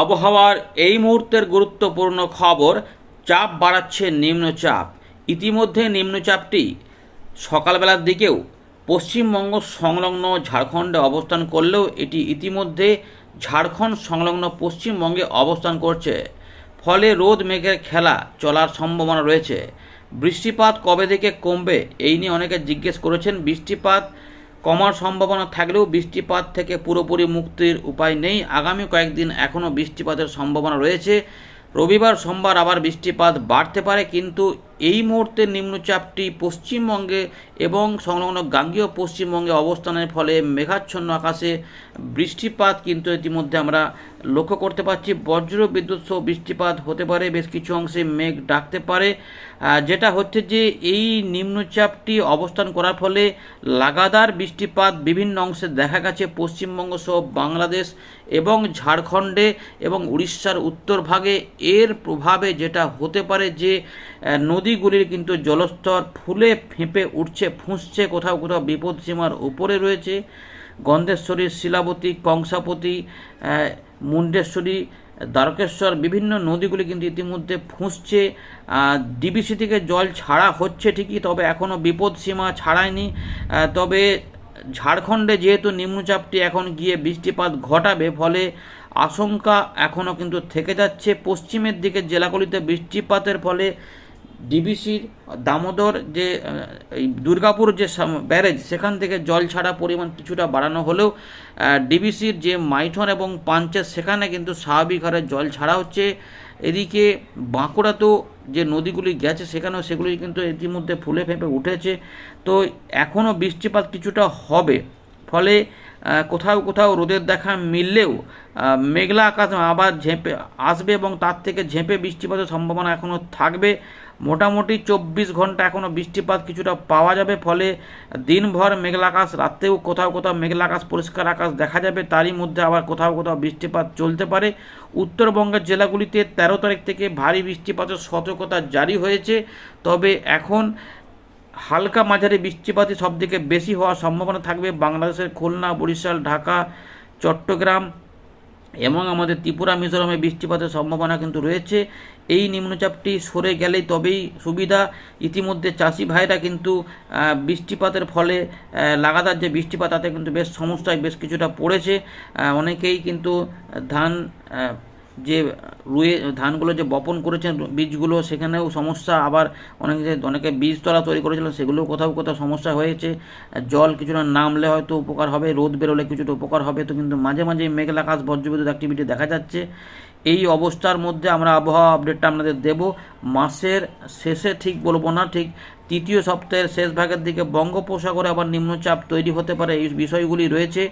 আবহাওয়ার এই মুহূর্তের গুরুত্বপূর্ণ খবর, চাপ বাড়াচ্ছে নিম্নচাপ। ইতিমধ্যে নিম্নচাপটি সকালবেলার দিকেও পশ্চিমবঙ্গ সংলগ্ন ঝাড়খণ্ডে অবস্থান করলেও এটি ইতিমধ্যে ঝাড়খণ্ড সংলগ্ন পশ্চিমবঙ্গে অবস্থান করছে। ফলে রোদ মেঘের খেলা চলার সম্ভাবনা রয়েছে। বৃষ্টিপাত কবে থেকে কমবে এই নিয়ে অনেকে জিজ্ঞেস করেছেন। বৃষ্টিপাত কমার সম্ভাবনা থাকলেও বৃষ্টিপাত থেকে পুরোপুরি মুক্তির উপায় নেই। আগামী কয়েকদিন এখনও বৃষ্টিপাতের সম্ভাবনা রয়েছে। রবিবার, সোমবার আবার বৃষ্টিপাত বাড়তে পারে, কিন্তু এই মুহূর্তে নিম্নচাপটি পশ্চিমবঙ্গে এবং সংলগ্ন গাঙ্গীয় পশ্চিমবঙ্গে অবস্থানের ফলে মেঘাচ্ছন্ন আকাশে বৃষ্টিপাত কিন্তু ইতিমধ্যে আমরা লক্ষ্য করতে পারছি। বজ্র বিদ্যুৎ সহ বৃষ্টিপাত হতে পারে বেশ কিছু অংশে মেঘ ডাকতে পারে। যেটা হচ্ছে যে এই নিম্নচাপটি অবস্থান করার ফলে লাগাতার বৃষ্টিপাত বিভিন্ন অংশে দেখা গেছে পশ্চিমবঙ্গ সহ বাংলাদেশ এবং ঝাড়খণ্ডে এবং উড়িষ্যার উত্তর ভাগে। এর প্রভাবে যেটা হতে পারে যে আহ, নদীগুলির কিন্তু জলস্তর ফুলে ফেঁপে উঠছে, ফুঁসছে কোথাও কোথাও। বিপদসীমার উপরে রয়েছে। গন্ধেশ্বরী, শিলাবতী, কংসাপতি মুন্ডেশ্বরী, দ্বারকেশ্বর, বিভিন্ন নদীগুলি কিন্তু ইতিমধ্যে ফুঁসছে। ডিবিসি থেকে জল ছাড়া হচ্ছে ঠিকই, তবে এখনও বিপদ সীমা ছাড়ায়নি। তবে ঝাড়খণ্ডে যেহেতু নিম্নচাপটি এখন গিয়ে বৃষ্টিপাত ঘটাবে, ফলে আশঙ্কা এখনও কিন্তু থেকে যাচ্ছে। পশ্চিমের দিকে জেলাগুলিতে বৃষ্টিপাতের ফলে ডিবিসির দামোদর যে এই দুর্গাপুর যে ব্যারেজ, সেখান থেকে জল ছাড়া পরিমাণ কিছুটা বাড়ানো হলেও ডিবিসির যে মাইথন এবং পাঞ্চের সেখানে কিন্তু স্বাভাবিক হারে জল ছাড়া হচ্ছে। এদিকে বাঁকুড়াতেও যে নদীগুলি গেছে, সেখানেও সেগুলি কিন্তু ইতিমধ্যে ফুলে ফেঁপে উঠেছে। তো এখনও বৃষ্টিপাত কিছুটা হবে। ফলে কোথাও কোথাও রোদের দেখা মিললেও মেঘলা আকাশ আবার ঝেঁপে আসবে এবং তার থেকে ঝেঁপে বৃষ্টিপাতের সম্ভাবনা এখনও থাকবে। মোটামুটি চব্বিশ ঘণ্টা এখনও বৃষ্টিপাত কিছুটা পাওয়া যাবে, ফলে দিনভর মেঘলা আকাশ রাত্রেও কোথাও কোথাও মেঘলা আকাশ, পরিষ্কার আকাশ দেখা যাবে। তারই মধ্যে আবার কোথাও কোথাও বৃষ্টিপাত চলতে পারে। উত্তরবঙ্গের জেলাগুলিতে তেরো তারিখ থেকে ভারী বৃষ্টিপাতের সতর্কতা জারি হয়েছে। তবে এখন হালকা মাঝারি বৃষ্টিপাতই সবথেকে বেশি হওয়ার সম্ভাবনা থাকবে। বাংলাদেশের খুলনা, বরিশাল, ঢাকা, চট্টগ্রাম এবং আমাদের ত্রিপুরা, মিজোরামে বৃষ্টিপাতের সম্ভাবনা কিন্তু রয়েছে। এই নিম্নচাপটি সরে গেলেই তবেই সুবিধা। ইতিমধ্যে চাষি ভাইরা কিন্তু বৃষ্টিপাতের ফলে লাগাতার যে বৃষ্টিপাত, তাতে কিন্তু বেশ সমস্যায় বেশ কিছুটা পড়েছে। অনেকেই কিন্তু ধান যে রুয়ে, ধানগুলো যে বপন করেছেন, বীজগুলো, সেখানেও সমস্যা। আবার অনেকে অনেকে বীজতলা তৈরি করেছিলেন, সেগুলোও কোথাও কোথাও সমস্যা হয়েছে। জল কিছুটা নামলে হয়তো উপকার হবে, রোদ বেরোলে কিছুটা উপকার হবে, তো কিন্তু মাঝে মাঝে মেঘলা আকাশ, বজ্রবিদ্যুৎ অ্যাক্টিভিটি দেখা যাচ্ছে। এই অবস্থার মধ্যে আমরা আবহাওয়া আপডেটটা আপনাদের দেব। মাসের শেষে ঠিক বলব না, ঠিক তৃতীয় সপ্তাহের শেষ ভাগের দিকে বঙ্গোপসাগরে আবার নিম্নচাপ তৈরি হতে পারে, এই বিষয়গুলি রয়েছে।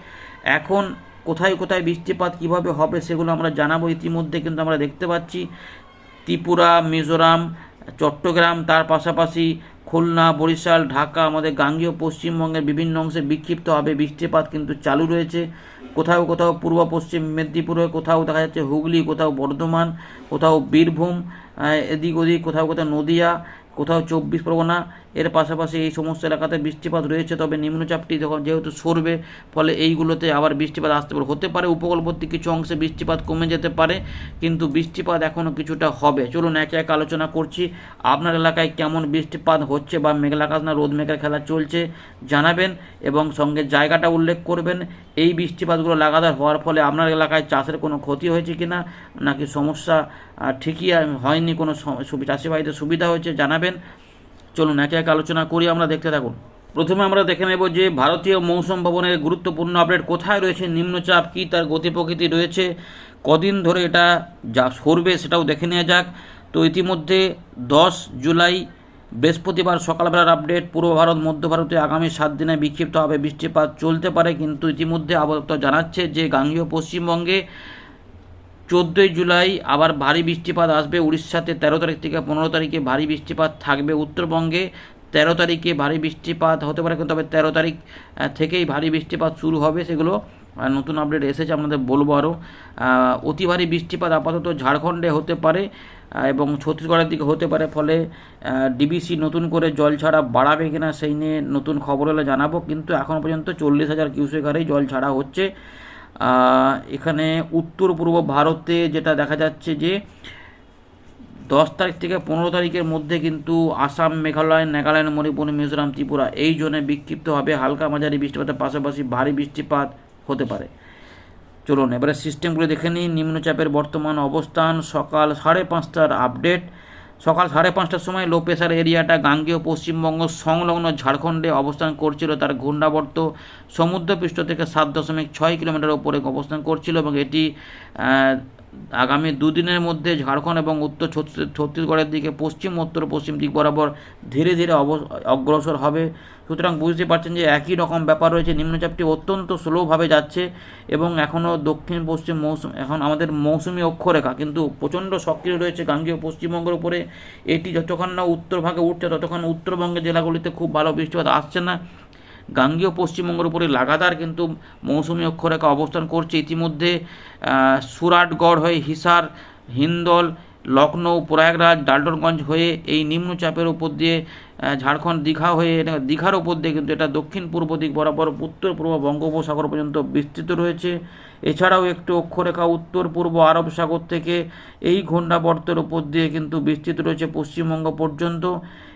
এখন কোথায় কোথায় বৃষ্টিপাত কীভাবে হবে সেগুলো আমরা জানাব ইতিমধ্যে, কিন্তু আমরা দেখতে পাচ্ছি ত্রিপুরা, মিজোরাম, চট্টগ্রাম, তার পাশাপাশি খুলনা, বরিশাল, ঢাকা, আমাদের গাঙ্গীয় পশ্চিমবঙ্গের বিভিন্ন অংশে বিক্ষিপ্তভাবে বৃষ্টিপাত কিন্তু চালু রয়েছে। কোথাও কোথাও পূর্ব পশ্চিম মেদিনীপুরে, কোথাও দেখা যাচ্ছে হুগলি, কোথাও বর্ধমান, কোথাও বীরভূম এদিক ওদিক, কোথাও কোথাও নদিয়া, কোথাও চব্বিশ পরগনা এর পাশাপাশি এই সমস্ত এলাকাতে বৃষ্টিপাত রয়েছে, তবে নিম্নচাপটি যখন যেহেতু সরবে, ফলে এইগুলোতে আবার বৃষ্টিপাত আসতে পারে। হতে পারে উপকূলবর্তী কিছু অংশে বৃষ্টিপাত কমে যেতে পারে, কিন্তু বৃষ্টিপাত এখনও কিছুটা হবে। চলুন এক এক আলোচনা করছি। আপনার এলাকায় কেমন বৃষ্টিপাত হচ্ছে বা মেঘলা আকাশ না রোদ মেঘের খেলা চলছে জানাবেন এবং সঙ্গে জায়গাটা উল্লেখ করবেন। এই বৃষ্টিপাতগুলো লাগাতার হওয়ার ফলে আপনার এলাকায় চাষের কোনো ক্ষতি হয়েছে কি না নাকি সমস্যা ঠিকই হয়নি কোনো স- সুবি- চাষি ভাইদের সুবিধা হয়েছে জানাবেন। চলুন, একে এক আলোচনা করি, আমরা দেখতে থাকুন। প্রথমে আমরা দেখে নেব যে ভারতীয় মৌসুম ভবনের গুরুত্বপূর্ণ আপডেট কোথায় রয়েছে, নিম্নচাপ কী, তার গতি প্রকৃতি রয়েছে, কদিন ধরে এটা যা সরবে সেটাও দেখে নেওয়া যাক। তো ইতিমধ্যে দশ জুলাই, বৃহস্পতিবার সকালবেলার আপডেট, পূর্ব ভারত, মধ্য ভারতে আগামী সাত দিনে বিক্ষিপ্তভাবে বৃষ্টিপাত চলতে পারে, কিন্তু ইতিমধ্যে আবহাওয়া জানাচ্ছে যে গাঙ্গীয় পশ্চিমবঙ্গে চোদ্দোই জুলাই আবার ভারী বৃষ্টিপাত আসবে উড়িষ্যাতে তেরো তারিখ থেকে পনেরো তারিখে ভারী বৃষ্টিপাত থাকবে উত্তরবঙ্গে। তেরো তারিখে ভারী বৃষ্টিপাত হতে পারে কিন্তু তবে তেরো তারিখ থেকেই ভারী বৃষ্টিপাত শুরু হবে সেগুলো নতুন আপডেট এসেছে আপনাদের বলব আরও অতি ভারী বৃষ্টিপাত আপাতত ঝাড়খণ্ডে হতে পারে এবং ছত্তিশগড়ের দিকে হতে পারে, ফলে ডিবিসি নতুন করে জল ছাড়া বাড়াবে কিনা সেই নিয়ে নতুন খবর হলে জানাব, কিন্তু এখনও পর্যন্ত চল্লিশ হাজার কিউসেক হারেই জল ছাড়া হচ্ছে। এখানে উত্তর পূর্ব ভারতে যেটা দেখা যাচ্ছে যে দশ তারিখ থেকে পনেরো তারিখের মধ্যে কিন্তু আসাম, মেঘালয়, নাগাল্যান্ড, মণিপুর, মিজোরাম, ত্রিপুরা এই জোনে বিক্ষিপ্ত হবে। হালকা মাঝারি বৃষ্টিপাতের পাশাপাশি ভারী বৃষ্টিপাত হতে পারে। চলুন, এবারে সিস্টেমগুলো দেখে নিই। নিম্নচাপের বর্তমান অবস্থান, সকাল সাড়ে পাঁচটার আপডেট সকাল সাড়ে পাঁচটার সময় লো প্রেশার এরিয়াটা গাঙ্গেয় পশ্চিমবঙ্গ সংলগ্ন ঝাড়খণ্ডে অবস্থান করছিল। তার ঘূর্ণাবর্ত সমুদ্রপৃষ্ঠ থেকে সাত দশমিক ছয় কিলোমিটার ওপরে অবস্থান করছিল এবং এটি আগামী দুদিনের মধ্যে ঝাড়খণ্ড এবং উত্তর ছত্তিশগড়ের দিকে পশ্চিম উত্তর পশ্চিম দিক বরাবর ধীরে ধীরে অগ্রসর হবে। সুতরাং বুঝতে পারছেন যে একই রকম ব্যাপার রয়েছে। নিম্নচাপটি অত্যন্ত স্লোভাবে যাচ্ছে এবং এখনও দক্ষিণ পশ্চিম মৌসুম, এখন আমাদের মৌসুমি অক্ষরেখা, কিন্তু প্রচণ্ড সক্রিয় রয়েছে গাঙ্গেয় পশ্চিমবঙ্গের উপরে। এটি যতক্ষণ না উত্তর ভাগে উঠছে, ততক্ষণ উত্তরবঙ্গের জেলাগুলিতে খুব ভালো বৃষ্টিপাত আসছে না। গাঙ্গেয় পশ্চিমবঙ্গের উপরে লাগাতার কিন্তু মৌসুমি অক্ষরেখা অবস্থান করছে। ইতিমধ্যে সুরাটগড় হয়ে হিসার, হিন্দল লখনৌ প্রয়াগরাজ, ডাল্টনগঞ্জ হয়ে এই নিম্নচাপের উপর দিয়ে ঝাড়খণ্ড দীঘা হয়ে এটা, দীঘার উপর দিয়ে কিন্তু এটা দক্ষিণ পূর্ব দিক বরাবর উত্তর পূর্ব বঙ্গোপসাগর পর্যন্ত বিস্তৃত রয়েছে। এছাড়াও একটি অক্ষরেখা, উত্তর পূর্ব আরব সাগর থেকে এই ঘূর্ণাবর্তের উপর দিয়ে কিন্তু বিস্তৃত রয়েছে পশ্চিমবঙ্গ পর্যন্ত।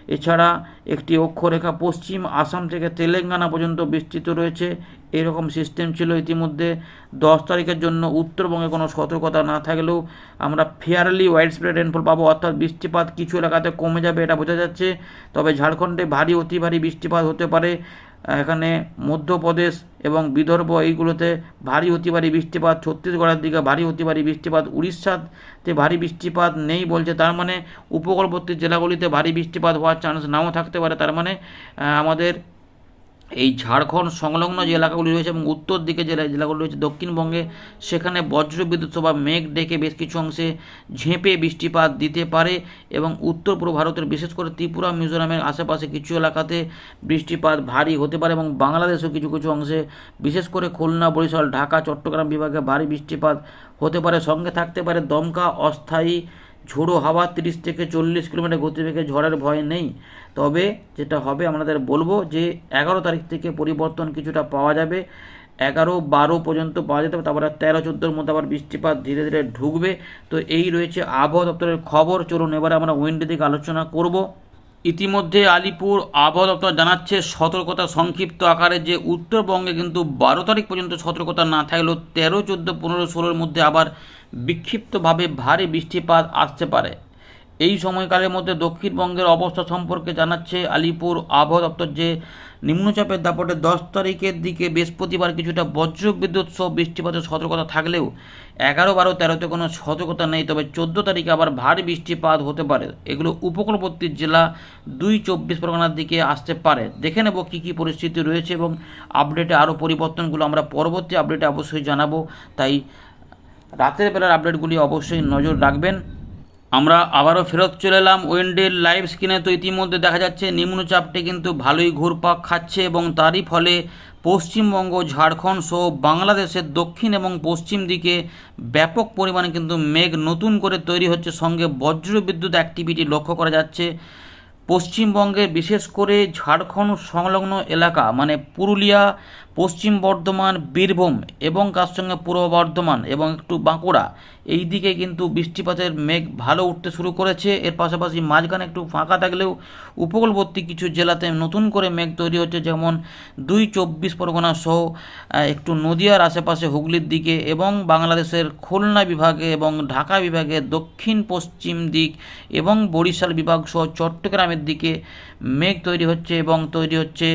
এছাড়া একটি অক্ষরেখা পশ্চিম আসাম থেকে তেলেঙ্গানা পর্যন্ত বিস্তৃত রয়েছে। এরকম সিস্টেম ছিল ইতিমধ্যে। দশ তারিখের জন্য উত্তরবঙ্গে কোনো সতর্কতা না থাকলেও আমরা ফেয়ারলি ওয়াইড স্প্রেড রেনফল পাবো। অর্থাৎ বৃষ্টিপাত কিছু এলাকাতে কমে যাবে এটা বোঝা যাচ্ছে। তবে ঝাড়খণ্ডে ভারী, অতি ভারী বৃষ্টিপাত হতে পারে। এখানে মধ্যপ্রদেশ এবং বিদর্ভ এইগুলোতে ভারী অতি ভারী বৃষ্টিপাত, ছত্তিশগড়ের দিকে ভারী অতি ভারী বৃষ্টিপাত, উড়িষ্যাতে ভারী বৃষ্টিপাত নেই বলছে। তার মানে উপকূলবর্তী জেলাগুলিতে ভারী বৃষ্টিপাত হওয়ার চান্স নাও থাকতে পারে। তার মানে আমাদের এই ঝাড়খণ্ড সংলগ্ন যে এলাকাগুলি রয়েছে এবং উত্তর দিকে যে জেলাগুলি রয়েছে দক্ষিণবঙ্গে, সেখানে বজ্রবিদ্যুৎ বা মেঘ ডেকে বেশ কিছু অংশে ঝেঁপে বৃষ্টিপাত দিতে পারে এবং উত্তর পূর্ব ভারতের বিশেষ করে ত্রিপুরা, মিজোরামের আশেপাশে কিছু এলাকাতে বৃষ্টিপাত ভারী হতে পারে এবং বাংলাদেশেও কিছু কিছু অংশে, বিশেষ করে খুলনা, বরিশাল, ঢাকা, চট্টগ্রাম বিভাগে ভারী বৃষ্টিপাত হতে পারে। সঙ্গে থাকতে পারে দমকা, অস্থায়ী ঝোড়ো হাওয়া তিরিশ থেকে চল্লিশ কিলোমিটার গতিবেগে ঝড়ের ভয় নেই। তবে যেটা হবে, আমাদের বলব যে এগারো তারিখ থেকে পরিবর্তন কিছুটা পাওয়া যাবে। এগারো বারো পর্যন্ত পাওয়া যেতে হবে তারপরে তেরো চোদ্দোর মধ্যে আবার বৃষ্টিপাত ধীরে ধীরে ঢুকবে। তো এই রয়েছে আবহাওয়া দপ্তরের খবর। চলুন এবারে আমরা উইন্ডের দিকে আলোচনা করব। ইতিমধ্যে আলিপুর আবহাওয়া দপ্তর জানাচ্ছে, সতর্কতা সংক্ষিপ্ত আকারে যে উত্তরবঙ্গে কিন্তু বারো তারিখ পর্যন্ত সতর্কতা না থাকলেও তেরো, চোদ্দ, পনেরো, ষোলোর মধ্যে আবার বিক্ষিপ্তভাবে ভারী বৃষ্টিপাত আসতে পারে। এই সময়কালের মধ্যে দক্ষিণবঙ্গের অবস্থা সম্পর্কে জানাচ্ছে আলিপুর আবহাওয়া দপ্তর যে নিম্নচাপের দাপটে দশ তারিখের দিকে বৃহস্পতিবার কিছুটা বজ্রবিদ্যুৎ সহ বৃষ্টিপাতের সতর্কতা থাকলেও এগারো, বারো, তেরোতে কোনো সতর্কতা নেই, তবে চোদ্দ তারিখে আবার ভারী বৃষ্টিপাত হতে পারে। এগুলো উপকূলবর্তী জেলা দুই চব্বিশ পরগনার দিকে আসতে পারে। দেখে নেব কী কী পরিস্থিতি রয়েছে এবং আপডেটে আরও পরিবর্তনগুলো আমরা পরবর্তী আপডেটে অবশ্যই জানাব। তাই রাতের বেলার আপডেটগুলি অবশ্যই নজর রাখবেন। আমরা আবারও ফেরত চলে এলাম ওয়েন্ডের লাইভ স্ক্রিনে। তো ইতিমধ্যে দেখা যাচ্ছে নিম্নচাপটি কিন্তু ভালোই ঘুরপাক খাচ্ছে এবং তারই ফলে পশ্চিমবঙ্গ, ঝাড়খণ্ড সহ বাংলাদেশের দক্ষিণ এবং পশ্চিম দিকে ব্যাপক পরিমাণে কিন্তু মেঘ নতুন করে তৈরি হচ্ছে। সঙ্গে বজ্রবিদ্যুৎ অ্যাক্টিভিটি লক্ষ্য করা যাচ্ছে। পশ্চিমবঙ্গে বিশেষ করে ঝাড়খণ্ড সংলগ্ন এলাকা মানে পুরুলিয়া পশ্চিম বর্ধমান, বীরভূম এবং তার সঙ্গে পূর্ব বর্ধমান এবং একটু বাঁকুড়া। এই দিকে কিন্তু বৃষ্টিপাতের মেঘ ভালো উঠতে শুরু করেছে। এর পাশাপাশি মাঝখানে একটু ফাঁকা থাকলেও উপকূলবর্তী কিছু জেলাতে নতুন করে মেঘ তৈরি হচ্ছে, যেমন দুই চব্বিশ পরগনা সহ একটু নদিয়ার আশেপাশে হুগলির দিকে এবং বাংলাদেশের খুলনা বিভাগে এবং ঢাকা বিভাগে দক্ষিণ পশ্চিম দিক এবং বরিশাল বিভাগ সহ চট্টগ্রামের দিকে মেঘ তৈরি হচ্ছে এবং তৈরি হচ্ছে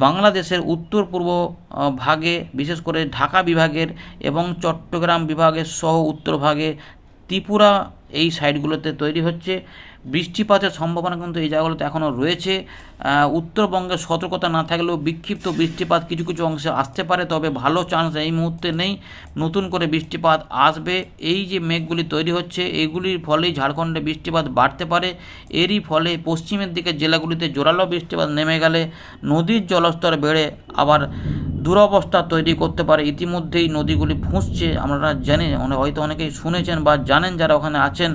বাংলাদেশের উত্তর পূর্ব ভাগে বিশেষ করে ঢাকা বিভাগের এবং চট্টগ্রাম বিভাগের সহ উত্তর ভাগে ত্রিপুরা এই সাইডগুলোতে তৈরি হচ্ছে। বৃষ্টিপাতের সম্ভাবনা কিন্তু এই জায়গাগুলোতে এখনও রয়েছে। উত্তরবঙ্গে সতর্কতা না থাকলেও বিক্ষিপ্ত বৃষ্টিপাত কিছু কিছু অংশে আসতে পারে, তবে ভালো চান্স এই মুহূর্তে নেই। নতুন করে বৃষ্টিপাত আসবে। এই যে মেঘগুলি তৈরি হচ্ছে, এগুলির ফলেই ঝাড়খণ্ডে বৃষ্টিপাত বাড়তে পারে। এরই ফলে পশ্চিমের দিকে জেলাগুলিতে জোরালো বৃষ্টিপাত নেমে গেলে নদীর জলস্তর বেড়ে আবার দুরবস্থা তৈরি করতে পারে। ইতিমধ্যেই নদীগুলি ফুঁসছে আমরা জানি হয়তো অনেকেই শুনেছেন বা জানেন যারা ওখানে আছেন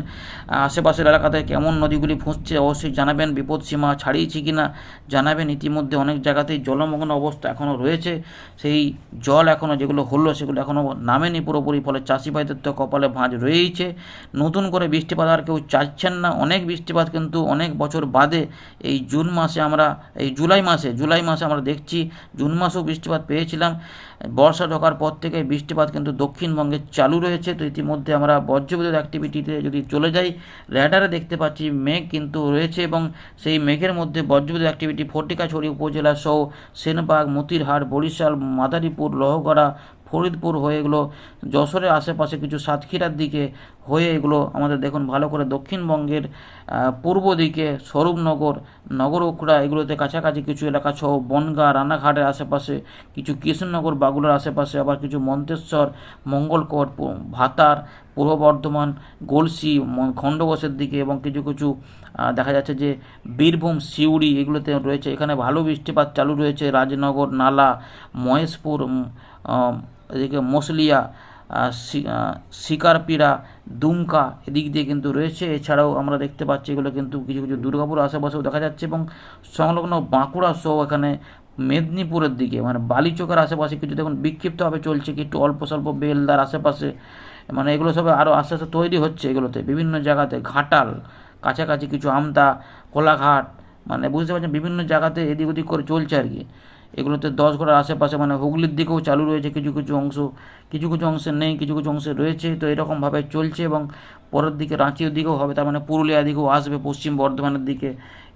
আশেপাশের এলাকাতে কেমন নদীগুলি ফুঁসছে অবশ্যই জানাবেন। বিপদসীমা ছাড়িয়েছি কি না জানাবেন। ইতিমধ্যে অনেক জায়গাতেই জলমগ্ন অবস্থা এখনও রয়েছে। সেই জল এখনও যেগুলো হলো, সেগুলো এখনও নামেনি পুরোপুরি, ফলে চাষি ভাইদের তো কপালে ভাঁজ রয়েইছে। নতুন করে বৃষ্টিপাত আর কেউ চাইছেন না। অনেক বৃষ্টিপাত কিন্তু অনেক বছর বাদে এই জুন মাসে আমরা এই জুলাই মাসে জুলাই মাসে আমরা দেখছি, জুন মাসেও বৃষ্টিপাত পেয়েছিলাম। বর্ষা ঢোকার পর থেকে বৃষ্টিপাত কিন্তু দক্ষিণবঙ্গে চালু রয়েছে। তো ইতিমধ্যে আমরা বজ্রবিদ্যুৎ অ্যাক্টিভিটিতে যদি চলে যাই র্যাডারে দেখতে পাচ্ছি মেঘ কিন্তু রয়েছে এবং সেই মেঘের মধ্যে বজ্রবিদ্যুৎ অ্যাক্টিভিটি ফটিকাছড়ি উপজেলা সহ সেনবাগ, মতিরহাট, বরিশাল, মাদারীপুর, লোহগড়া ফরিদপুর হয়ে এগুলো, যশোরের আশেপাশে কিছু সাতক্ষীরার দিকে হয়ে এগুলো আমাদের দেখুন ভালো করে দক্ষিণবঙ্গের পূর্ব দিকে স্বরূপনগর, নগর উখড়া এগুলোতে কাছাকাছি কিছু এলাকা সহ বনগাঁ, রানাঘাটের আশেপাশে, কিছু কৃষ্ণনগর, বাগুলার আশেপাশে, আবার কিছু মন্তেশ্বর, মঙ্গলকোট ভাতার, পূর্ব বর্ধমান, গলসি খণ্ডঘোষের দিকে এবং কিছু কিছু দেখা যাচ্ছে যে বীরভূম, সিউড়ি এগুলোতে রয়েছে। এখানে ভালো বৃষ্টিপাত চালু রয়েছে। রাজনগর, নালা, মহেশপুর এদিকে মসলিয়া আহ, শি- শিকারপিড়া দুমকা এদিক দিয়ে কিন্তু রয়েছে। এছাড়াও আমরা দেখতে পাচ্ছি এগুলো কিন্তু কিছু কিছু দুর্গাপুর আশেপাশেও দেখা যাচ্ছে এবং সংলগ্ন বাঁকুড়া সহ এখানে মেদিনীপুরের দিকে মানে বালিচকের আশেপাশে কিছু দেখুন বিক্ষিপ্তভাবে চলছে কি একটু অল্প স্বল্প বেলদার আশেপাশে। মানে এগুলো সব আরও আস্তে আস্তে তৈরি হচ্ছে এগুলোতে বিভিন্ন জায়গাতে ঘাটাল কাছাকাছি কিছু আমতা কোলাঘাট মানে বুঝতে পারছেন বিভিন্ন জায়গাতে এদিক ওদিক করে চলছে আর কি। এগুলোতে দশ ঘোড়ার আশেপাশে মানে হুগলির দিকেও চালু রয়েছে কিছু কিছু অংশ, কিছু কিছু অংশে নেই, কিছু কিছু অংশে রয়েছে। তো এরকমভাবে চলছে এবং পরের দিকে রাঁচির দিকেও হবে, তার মানে পুরুলিয়া দিকেও আসবে, পশ্চিম বর্ধমানের দিকে।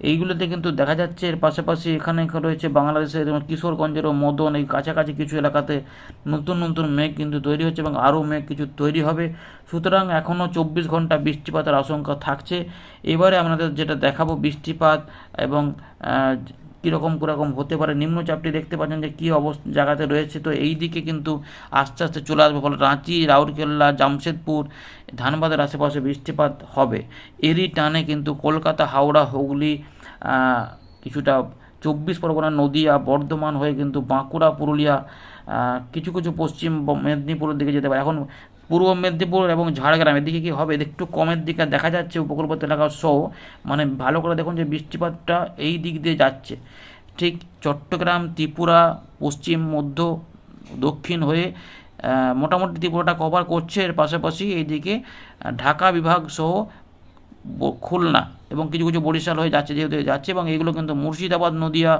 এইগুলোতে কিন্তু দেখা যাচ্ছে এর পাশাপাশি এখানে রয়েছে বাংলাদেশের কিশোরগঞ্জেরও মদন, এই কাছাকাছি কিছু এলাকাতে নতুন নতুন মেঘ কিন্তু তৈরি হচ্ছে এবং আরও মেঘ কিছু তৈরি হবে। সুতরাং এখনও চব্বিশ ঘণ্টা বৃষ্টিপাতের আশঙ্কা থাকছে। এবারে আপনাদের যেটা দেখাবো বৃষ্টিপাত এবং কীরকম কীরকম হতে পারে, নিম্নচাপটি দেখতে পাচ্ছেন যে কী অবস্থা, জায়গাতে রয়েছে। তো এই দিকে কিন্তু আস্তে আস্তে চলে আসবে, ফলে রাঁচি, রাউরকেল্লা, জামশেদপুর, ধানবাদের আশেপাশে বৃষ্টিপাত হবে। এরই টানে কিন্তু কলকাতা, হাওড়া, হুগলি কিছুটা চব্বিশ পরগনা, নদিয়া, বর্ধমান হয়ে কিন্তু বাঁকুড়া, পুরুলিয়া কিছু কিছু পশ্চিম মেদিনীপুরের দিকে যেতে পারে। এখন পূর্ব মেদিনীপুর এবং ঝাড়গ্রামের এদিকে কি হবে? একটু কমের দিকে দেখা যাচ্ছে উপকূলবর্তী এলাকা সহ। মানে ভালো করে দেখুন যে বৃষ্টিপাতটা এই দিক দিয়ে যাচ্ছে। ঠিক চট্টগ্রাম, ত্রিপুরা, পশ্চিম, মধ্য, দক্ষিণ হয়ে মোটামুটি ত্রিপুরাটা কভার করছে। এর পাশাপাশি এইদিকে ঢাকা বিভাগ সহ খুলনা এবং কিছু কিছু বরিশাল হয়ে যাচ্ছে, যেহেতু যাচ্ছে এবং এগুলো কিন্তু মুর্শিদাবাদ, নদিয়া,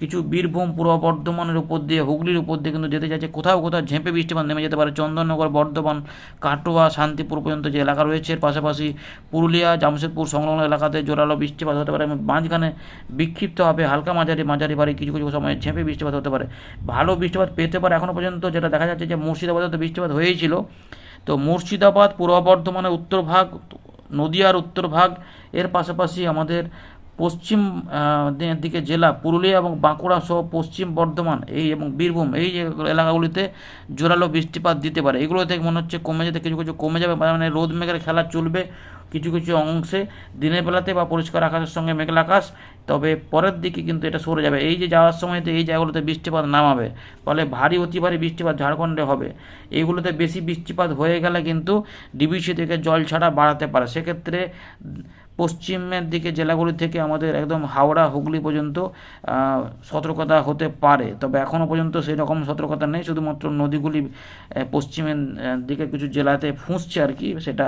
কিছু বীরভূম, পূর্ব বর্ধমানের উপর দিয়ে, হুগলির উপর দিয়ে কিন্তু যেতে যাচ্ছে। কোথাও কোথাও ঝেঁপে বৃষ্টিপাত নেমে যেতে পারে। চন্দননগর, বর্ধমান, কাটোয়া, শান্তিপুর পর্যন্ত যে এলাকা রয়েছে, এর পাশাপাশি পুরুলিয়া, জামশেদপুর সংলগ্ন এলাকাতে জোরালো বৃষ্টিপাত হতে পারে এবং মাঝখানে বিক্ষিপ্তভাবে হালকা মাঝারি মাঝারি ভারী কিছু কিছু সময় ঝেঁপে বৃষ্টিপাত হতে পারে। ভালো বৃষ্টিপাত পেতে পারে এখনও পর্যন্ত, যেটা দেখা যাচ্ছে যে মুর্শিদাবাদে তো বৃষ্টিপাত হয়েছিল তো মুর্শিদাবাদ, পূর্ব বর্ধমানের উত্তর ভাগ নদিয়ার উত্তর ভাগ, এর পাশাপাশি আমাদের পশ্চিম দিকে জেলা পুরুলিয়া এবং বাঁকুড়া সহ পশ্চিম বর্ধমান এই এবং বীরভূম এই যে এলাকাগুলিতে জোরালো বৃষ্টিপাত দিতে পারে। এগুলো থেকে মনে হচ্ছে কমে যেতে কিছু কিছু কমে যাবে মানে রোদ মেঘের খেলা চলবে। কিছু কিছু অংশে দিনের বেলাতে বা পরিষ্কার আকাশের সঙ্গে মেঘলা আকাশ, তবে পরের দিকে কিন্তু এটা সরে যাবে। এই যে যাওয়ার সময়তে এই জায়গাগুলোতে বৃষ্টিপাত নামাবে, ফলে ভারী, অতি ভারী বৃষ্টিপাত ঝাড়খণ্ডে হবে। এইগুলোতে বেশি বৃষ্টিপাত হয়ে গেলে কিন্তু ডিবিসি থেকে জল ছাড়া বাড়াতে পারে। সেক্ষেত্রে পশ্চিমের দিকে জেলাগুলি থেকে আমাদের একদম হাওড়া, হুগলি পর্যন্ত সতর্কতা হতে পারে। তবে এখনও পর্যন্ত সেই রকম সতর্কতা নেই। শুধুমাত্র নদীগুলি পশ্চিমের দিকে কিছু জেলাতে ফুঁসছে আর কি, সেটা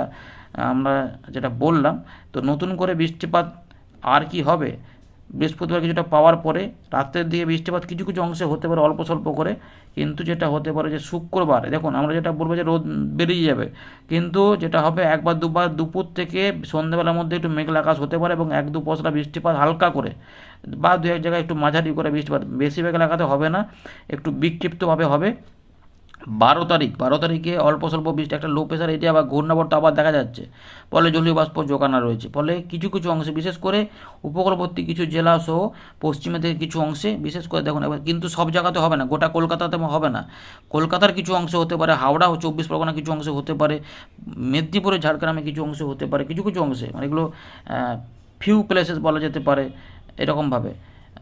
আমরা যেটা বললাম, তো নতুন করে বৃষ্টিপাত আর কি হবে? বৃহস্পতিবার কিছুটা পাওয়ার পরে রাত্রের দিকে বৃষ্টিপাত কিছু কিছু অংশে হতে পারে, অল্প স্বল্প করে। কিন্তু যেটা হতে পারে যে শুক্রবার, দেখুন, আমরা যেটা বলব যে রোদ বেরিয়ে যাবে। কিন্তু যেটা হবে, একবার, দুবার দুপুর থেকে সন্ধ্যেবেলার মধ্যে একটু মেঘলা আকাশ হতে পারে এবং এক দু পশলা বৃষ্টিপাত হালকা করে বা দু এক জায়গায় একটু মাঝারি করে বৃষ্টিপাত। বেশি মেঘলা আকাশে হবে না, একটু বিক্ষিপ্তভাবে হবে। বারো তারিখ, বারো তারিখে অল্প স্বল্প বৃষ্টি, একটা লো প্রেশার এরিয়া বা ঘূর্ণাবর্ত আবার দেখা যাচ্ছে। ফলে জলীয় বাষ্প জোগানো রয়েছে। ফলে কিছু কিছু অংশে, বিশেষ করে উপকূলবর্তী কিছু জেলা সহ পশ্চিমে থেকে কিছু অংশে, বিশেষ করে দেখুন, এবার কিন্তু সব জায়গাতে হবে না, গোটা কলকাতাতে হবে না। কলকাতার কিছু অংশ হতে পারে, হাওড়া ও চব্বিশ পরগনা কিছু অংশে হতে পারে, মেদিনীপুরে, ঝাড়গ্রামে কিছু অংশে হতে পারে, কিছু কিছু অংশে মানে এগুলো ফিউ প্লেসেস বলা যেতে পারে, এরকমভাবে।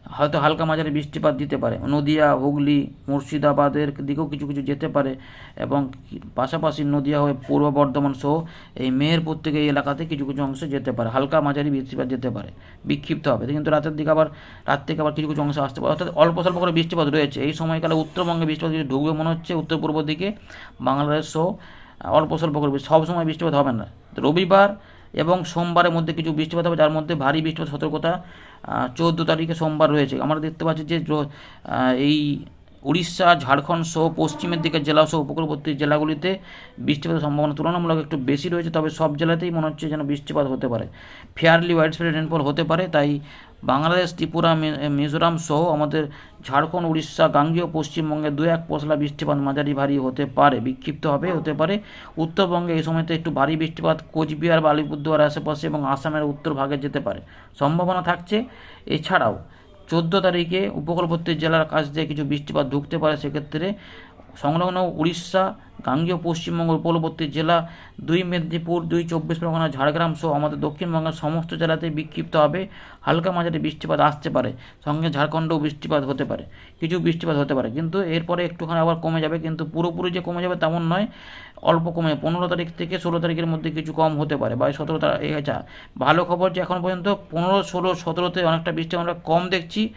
হয়তো হালকা মাঝারি বৃষ্টিপাত দিতে পারে। নদিয়া, হুগলি, মুর্শিদাবাদের দিকেও কিছু কিছু যেতে পারে এবং পাশাপাশি নদিয়া হয়ে পূর্ব বর্ধমান সহ এই মেহেরপুর থেকে এই এলাকাতে কিছু কিছু অংশে যেতে পারে। হালকা মাঝারি বৃষ্টিপাত যেতে পারে। বিক্ষিপ্ত হবে। কিন্তু রাতের দিকে আবার, রাত থেকে আবার কিছু কিছু অংশে আসতে পারে। অর্থাৎ অল্প স্বল্প করে বৃষ্টিপাত রয়েছে। এই সময়কালে উত্তরবঙ্গে বৃষ্টিপাত কিছু ঢুকবে মনে হচ্ছে উত্তর পূর্ব দিকে বাংলাদেশ সহ অল্প স্বল্প করে বৃষ্টি- সব সময় বৃষ্টিপাত হবে না। রবিবার এবং সোমবারের মধ্যে কিছু বৃষ্টিপাত হবে, যার মধ্যে ভারী বৃষ্টিপাত, সতর্কতা চৌদ্দ তারিখে সোমবার রয়েছে। আমরা দেখতে পাচ্ছি যে এই উড়িষ্যা, ঝাড়খণ্ড সহ পশ্চিমের দিকের জেলা সহ উপকূলবর্তী জেলাগুলিতে বৃষ্টিপাতের সম্ভাবনা তুলনামূলক একটু বেশি রয়েছে, তবে সব জেলাতেই মনে হচ্ছে যেন বৃষ্টিপাত হতে পারে। ফেয়ারলি ওয়াইড স্প্রেড রেনফল হতে পারে, তাই বাংলাদেশ, ত্রিপুরা মিজোরাম সহ আমাদের ঝাড়খণ্ড, উড়িষ্যা, গাঙ্গেয়, পশ্চিমবঙ্গে দু এক পশলা বৃষ্টিপাত মাঝারি ভারী হতে পারে, বিক্ষিপ্ত হবে, হতে পারে। উত্তরবঙ্গে এই সময়তে একটু ভারী বৃষ্টিপাত কোচবিহার বা আলিপুরদুয়ার আশেপাশে এবং আসামের উত্তর ভাগে যেতে পারে। সম্ভাবনা থাকছে। এছাড়াও চোদ্দ তারিখে উপকূলবর্তী জেলার কাছ দিয়ে কিছু বৃষ্টিপাত ঢুকতে পারে, সেক্ষেত্রে সংলগ্ন উড়িষ্যা, গাঙ্গেয় পশ্চিমবঙ্গ উপলবর্তী জেলা, দুই মেদিনীপুর, দুই চব্বিশ পরগনা, ঝাড়গ্রাম সহ আমাদের দক্ষিণবঙ্গের সমস্ত জেলাতেই বিক্ষিপ্ত হবে। হালকা মাঝারি বৃষ্টিপাত আসতে পারে। সঙ্গে ঝাড়খণ্ডেও বৃষ্টিপাত হতে পারে। কিছু বৃষ্টিপাত হতে পারে। কিন্তু এরপরে একটুখানি আবার কমে যাবে। কিন্তু পুরোপুরি যে কমে যাবে তেমন নয়। অল্প কমে পনেরো তারিখ থেকে ষোলো তারিখের মধ্যে কিছু কম হতে পারে। বা সতেরো তারিখ আচ্ছা ভালো খবর যে এখন পর্যন্ত পনেরো, ষোলো, সতেরোতে অনেকটা বৃষ্টি আমরা কম দেখছি।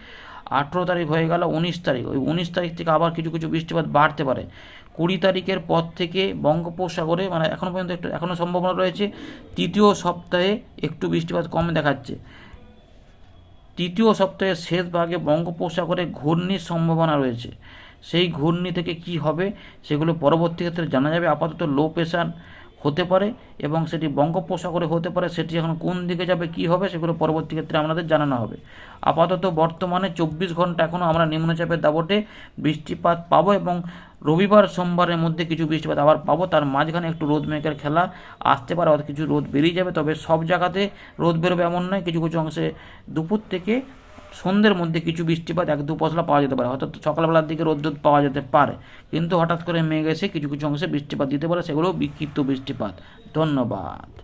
আঠেরো তারিখ হয়ে গেল, উনিশ তারিখ। ওই উনিশ তারিখ থেকে আবার কিছু কিছু বৃষ্টিপাত বাড়তে পারে। কুড়ি তারিখের পর থেকে বঙ্গোপসাগরে মানে এখনও পর্যন্ত একটু এখনও সম্ভাবনা রয়েছে, তৃতীয় সপ্তাহে একটু বৃষ্টিপাত কম দেখাচ্ছে। তৃতীয় সপ্তাহের শেষ ভাগে বঙ্গোপসাগরে ঘূর্ণির সম্ভাবনা রয়েছে। সেই ঘূর্ণি থেকে কি হবে, সেগুলো পরবর্তী ক্ষেত্রে জানা যাবে। আপাতত লো প্রেশার হতে পারে এবং সেটি বঙ্গোপসাগরে হতে পারে, সেটি এখন কোন দিকে যাবে, কি হবে, সেগুলো পরবর্তী ক্ষেত্রে আমাদের জানানো হবে। আপাতত বর্তমানে চব্বিশ ঘণ্টা এখনও আমরা নিম্নচাপের দাবটে বৃষ্টিপাত পাবো এবং রবিবার সোমবারের মধ্যে কিছু বৃষ্টিপাত আবার পাবো। তার মাঝখানে একটু রোদ মেঘের খেলা আসতে পারে, অর্থাৎ কিছু রোদ বেরিয়ে যাবে, তবে সব জায়গাতে রোদ বেরোবে এমন নয়। কিছু কিছু অংশে দুপুর থেকে সন্ধ্যের মধ্যে কিছু বৃষ্টিপাত, এক দু পশলা পাওয়া যেতে পারে। অর্থাৎ সকালবেলার দিকে রোদ রোদ পাওয়া যেতে পারে। কিন্তু হঠাৎ করে মেঘ এসে কিছু কিছু অংশে বৃষ্টিপাত দিতে পারে সেগুলো বিক্ষিপ্ত বৃষ্টিপাত। ধন্যবাদ।